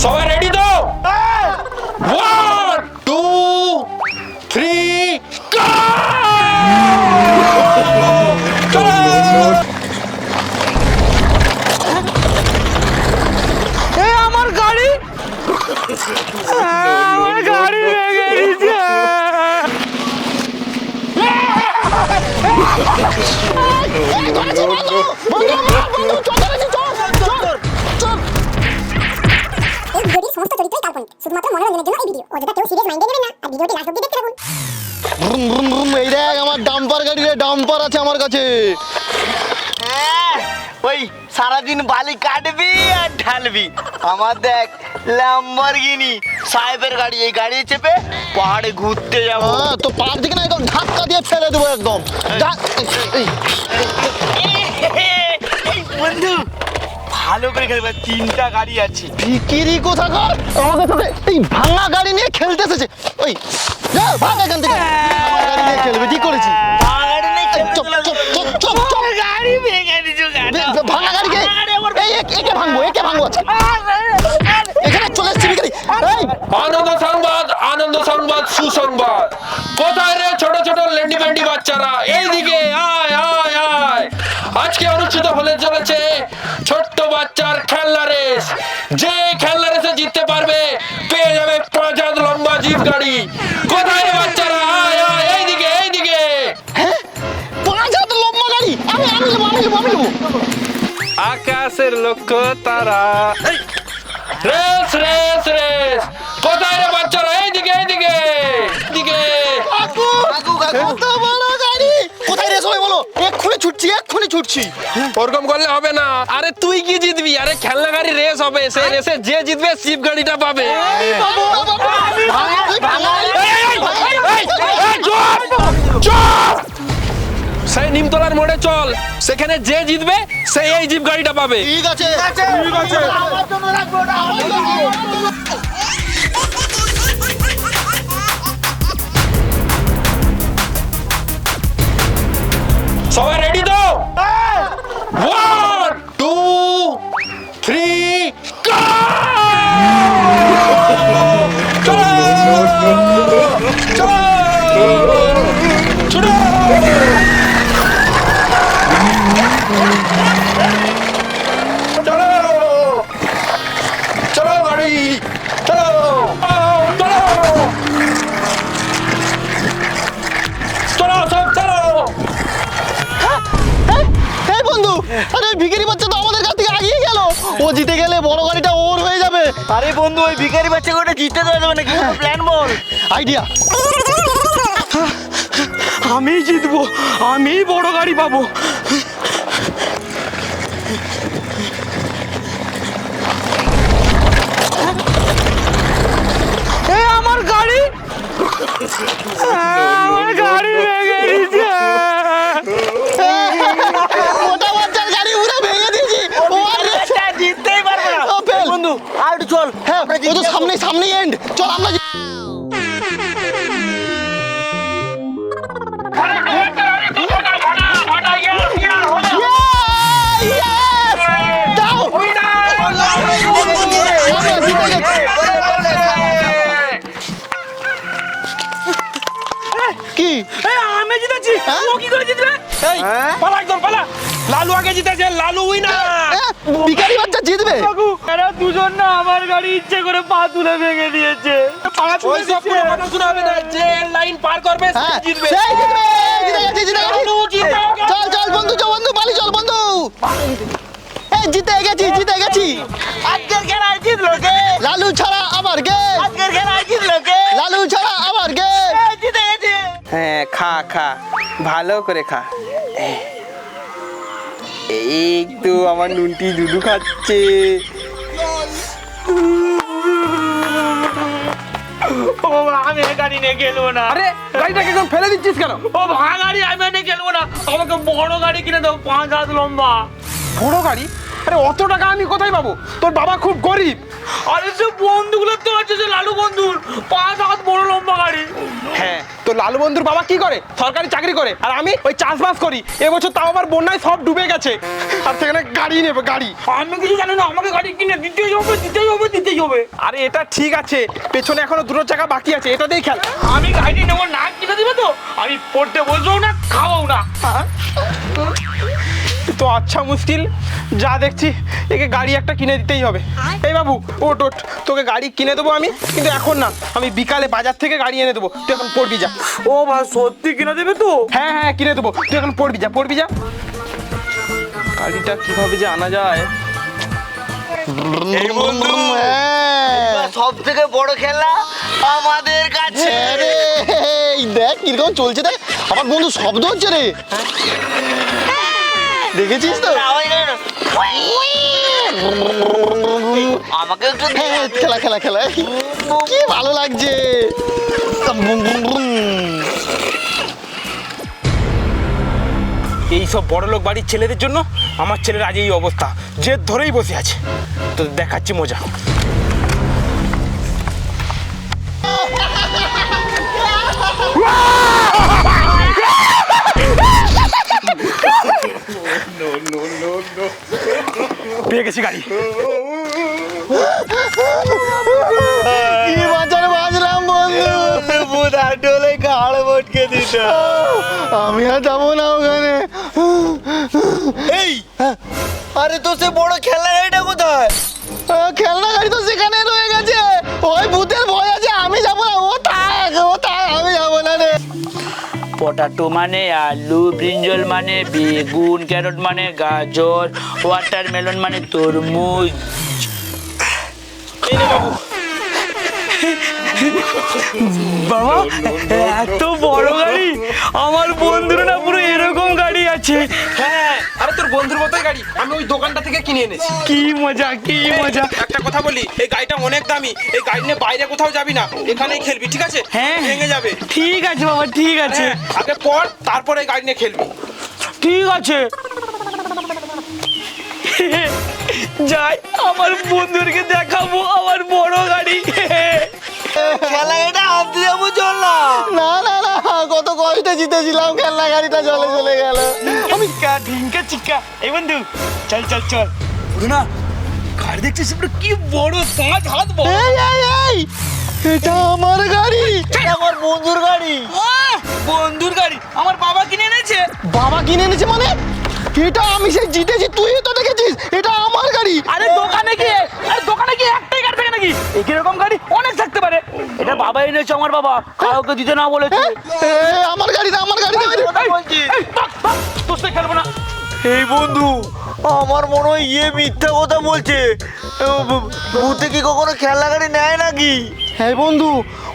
সবাই রেডি তো one two three এ আমার গাড়ি আমার গাড়ি ভেঙে গেছে শুধুমাত্র মনোরঞ্জনের জন্য এই ভিডিও অযথা কেউ সিরিয়াস মাইন্ডে নেবেন না আর ভিডিওটি লাস্ট অব্দি দেখতে থাকুন। ব্রুম ব্রুম ব্রুম এই দেখ আমার ডাম্পার গাড়ি রে ডাম্পার আছে আমার কাছে। হ্যাঁ, ওই সারাদিন বালি কাটবি আর ঢালবি। আমার দেখ ল্যাম্বরগিনি সাহেবের গাড়ি এই গাড়ি চেপে পাহাড়ে ঘুরতে যাব। হ্যাঁ তো পার দিকে না একদম ধাক্কা দিয়ে ফেলে দেবো একদম। করে খেলবে। তিনটা গাড়ি আছে। ভিকিরি কোথাকার? আমাদের সাথে এই ভাঙা গাড়ি নিয়ে খেলতে এসেছে। ওই যা ভাগ এখান থেকে। আমার গাড়ি নিয়ে খেলবে কি করেছি চুপ চুপ চুপ চুপ চুপ। গাড়ি ভেঙে দিছো গাড়ি ভাঙা গাড়িকে একে ভাঙবো একে ভাঙবো আজকে। আকাশের লক্ষ্য তারা রেস রেস রেস কোথায় রে বাচ্চারা এইদিকে এইদিকে এইদিকে কাকু কত বড় গাড়ি কোথায় রেস হবে বলো এক্ষুনি ছুটছি এক্ষুনি ছুটছি ওরকম করলে হবে না আরে তুই কি জিতবি আরে খেলনা গাড়ি রেস হবে সেই রেসে যে জিতবে সিপ গাড়িটা পাবে চুপ! চুপ! সেই নিমতলার মোড়ে চল। সেখানে যে জিতবে সেই এই জিপ গাড়িটা পাবে। ঠিক আছে। ঠিক আছে। সবাই রেডি তো? ওয়ান টু থ্রি চলো! বন্ধু, ওই ভিখারি বাচ্চা করে জিততে দেওয়া যাবে না কি প্ল্যান বল। আইডিয়া। আমি জিতবো, আমি বড় গাড়ি পাবো। আমার গাড়ি? আমার গাড়ি ভেঙে গেছে। পালা একদম পালা। লালু আগে জিতেছে লালু উইনার ভিখারি বাচ্চা জিতবে? কাকু এরা দুজন না আমার গাড়ি ইচ্ছে করে পা তুলে ভেঙে দিয়েছে। ওই সব কোনো কথা শোনা হবে না যে লাইন পার করবে সে হ্যাঁ জিতবে। সেই জিতবে জিতে গেছি জিতে জিতে গেছে। চল চল বন্ধু চল বন্ধু পালি চল বন্ধু। এই জিতে গেছি জিতে গেছি। আজকের খেলায় জিতলো কে? লালু ছাড়া আবার গে আজকের খেলায় জিতলো কে? লালু ছাড়া আবার গে জিতে গেছে। হ্যাঁ খা খা ভালো করে খা। এই তো আমার নুনটি দুধু খাচ্ছে। ও আমি গাড়ি নিয়ে খেলব না। আরে গাড়িটাকে একদম ফেলে দিচ্ছিস কেন? ও ভাঙা গাড়ি আমি নিয়ে খেলব না। আমাকে বড় গাড়ি কিনে দাও পাঁচ হাত লম্বা। বড় গাড়ি? আরে অত টাকা আমি কোথায় পাবো? তোর বাবা খুব গরিব। আরে সে বন্ধুগুলো তো আছে যে লালু বন্ধুর। পাঁচ হাত বড় লম্বা গাড়ি। হ্যাঁ তো লালু বন্ধুর বাবা কি করে? সরকারি চাকরি করে। আর আমি ওই চাষবাস করি। এবছর তাও আমার বন্যায় সব ডুবে গেছে। আর সেখানে গাড়ি নেবে গাড়ি। আমি কিছু জানি না আমাকে গাড়ি কিনে দিতেই হবে দিতেই হবে দিতেই হবে। আরে এটা ঠিক আছে পেছনে এখনও দুটো চাকা বাকি আছে এটা দিয়ে খেল আমি গাড়ি নেব না কিনে দিবে তো? আমি পড়তে বসবো না খাওয়াও না। তো আচ্ছা মুশকিল। যা দেখছি একে গাড়ি একটা কিনে দিতেই হবে। এই বাবু ওট ওট তোকে গাড়ি কিনে দেবো আমি কিন্তু এখন না। আমি বিকালে বাজার থেকে গাড়ি এনে দেবো। তুই এখন পড়বি যা। ও ভাই সত্যি কিনে দেবে তো? হ্যাঁ হ্যাঁ কিনে দেবো। তুই এখন পড়বি যা পড়বি যা। গাড়িটা কীভাবে যে আনা যায়? এই হ্যাঁ। সব থেকে বড় খেলা আমাদের কাছে। হ্যাঁ দেখ কীরকম চলছে দেখ। আমার বন্ধু শব্দ হচ্ছে রে। দেখেছিস তো? হয় আমাকে একটু হ্যাঁ খেলা খেলা খেলা। কি ভালো লাগছে। এই সব বড় লোক বাড়ির ছেলেদের জন্য আমার ছেলের আজ এই অবস্থা। জেদ ধরেই বসে আছে। তো দেখাচ্ছি মজা। পেয়ে গেছি গাড়ি। কি বাঁচার বাঁচলাম বন্ধু। বুধা ডোলে ঘাড় বটকে দিত আমি আর যাব না ওখানে। এই আরে তো সে বড় খেলা এটা কোথায়? খেলনা গাড়ি তো সেখানে পটাটো মানে আলু ব্রিঞ্জল মানে বেগুন ক্যারট মানে গাজর ওয়াটারমেলন মানে তরমুজ। বাবা। এত বড় গাড়ি আমার বন্ধুরা বন্ধুর মতোই গাড়ি। আমি ওই দোকানটা থেকে কিনে এনেছি। কি মজা কি মজা। একটা কথা বলি এই গাড়িটা অনেক দামি। এই গাড়ি নিয়ে বাইরে কোথাও যাবি না এখানেই খেলবি ঠিক আছে? হ্যাঁ। ভেঙে যাবে। ঠিক আছে বাবা ঠিক আছে। হ্যাঁ, আগে পড় তারপরে গাড়ি নিয়ে খেলবি। ঠিক আছে। যাই আমার বন্ধুদেরকে দেখাবো আমার বড় গাড়ি। খেলা এটা আনতে যাব চল না। না না না কত কষ্টে জিতেছিলাম খেলনা গাড়িটা চলে চলে গেল। আমি ঢিঙ্কা চিক্কা এই বন্ধু চল চল চল। না গাড়ি দেখছিস? কি বড় পাঁচ হাত বড় এই এই এই এটা আমার গাড়ি। এটা আমার বন্ধুর গাড়ি। আহ, বন্ধুর গাড়ি। আমার বাবা কিনে এনেছে। বাবা কিনে এনেছে মানে? এটা আমি সেই জিতেছি তুই তো দেখেছিস এটা আমার গাড়ি। আরে দোকানে গিয়ে গিয়ে একটাই গাড়ি থাকে নাকি? এরকম গাড়ি? অনেক থাকতে পারে। এটা বাবা এনেছে আমার বাবা। কাউকে দিতে না বলেছে। আমার গাড়ি না আমার গাড়ি তোর সাথে খেলব না। এই বন্ধু আমার মনে হয় ইয়ে মিথ্যা কথা বলছে। ভূতে কি কখনো খেলা গাড়ি নেয় নাকি? হ্যাঁ বন্ধু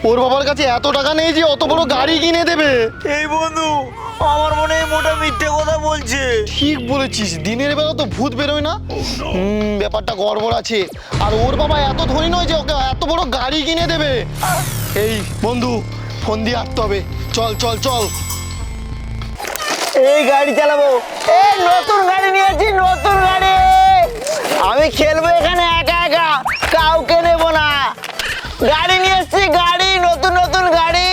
ওর বাবার কাছে এত টাকা নেই যে অত বড় গাড়ি কিনে দেবে। এই বন্ধু আমার মনে হয় মোটা মিথ্যে কথা বলছে। ঠিক বলেছিস দিনের বেলা তো ভূত বেরোয় না। হুম ব্যাপারটা গড়বড় আছে। আর ওর বাবা এত ধনী নয় যে ওকে এত বড় গাড়ি কিনে দেবে। এই বন্ধু ফোন দিয়ে আসতে হবে। চল চল চল। এই গাড়ি চালাবো। এই নতুন গাড়ি নিয়েছি নতুন গাড়ি। আমি খেলব এখানে একা একা। কাউকে নেব গাড়ি নিয়ে এসছি গাড়ি নতুন নতুন গাড়ি।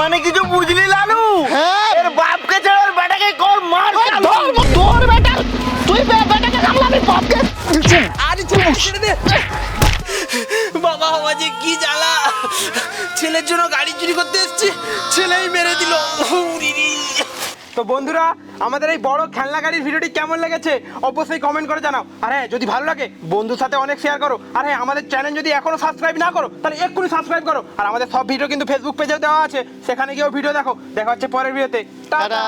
মানে কিছু বুঝলি লালু? হ্যাঁ। এর বাপকে ছাড়া ওর বেটাকে কর মার ধর তোর বেটা। তুই বেটাকে কামলাবি বাপকে। আরে তুই ছেড়ে দে। বাবা বাবা যে কি জ্বালা। ছেলের জন্য গাড়ি চুরি করতে এসেছে। ছেলেই মেরে দিল। তো বন্ধুরা আমাদের এই বড় খেলনা গাড়ির ভিডিওটি কেমন লেগেছে অবশ্যই কমেন্ট করে জানাও। আর হ্যাঁ যদি ভালো লাগে বন্ধুর সাথে অনেক শেয়ার করো। আর হ্যাঁ আমাদের চ্যানেল যদি এখনও সাবস্ক্রাইব না করো তাহলে এক্ষুনি সাবস্ক্রাইব করো। আর আমাদের সব ভিডিও কিন্তু ফেসবুক পেজেও দেওয়া আছে সেখানে গিয়েও ভিডিও দেখো। দেখা হচ্ছে পরের ভিডিওতে টাটা টাটা